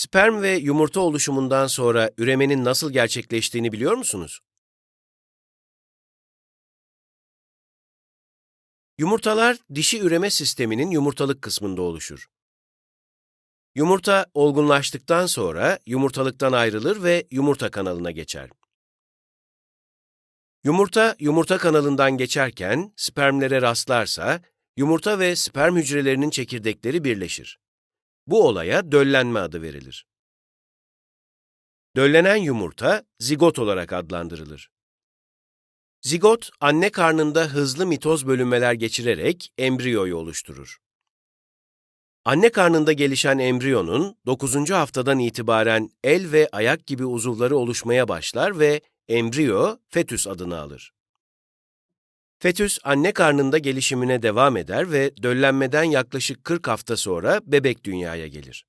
Sperm ve yumurta oluşumundan sonra üremenin nasıl gerçekleştiğini biliyor musunuz? Yumurtalar dişi üreme sisteminin yumurtalık kısmında oluşur. Yumurta olgunlaştıktan sonra yumurtalıktan ayrılır ve yumurta kanalına geçer. Yumurta, yumurta kanalından geçerken spermlere rastlarsa, yumurta ve sperm hücrelerinin çekirdekleri birleşir. Bu olaya döllenme adı verilir. Döllenen yumurta, zigot olarak adlandırılır. Zigot, anne karnında hızlı mitoz bölünmeler geçirerek embriyoyu oluşturur. Anne karnında gelişen embriyonun 9. haftadan itibaren el ve ayak gibi uzuvları oluşmaya başlar ve embriyo fetüs adını alır. Fetüs anne karnında gelişimine devam eder ve döllenmeden yaklaşık 40 hafta sonra bebek dünyaya gelir.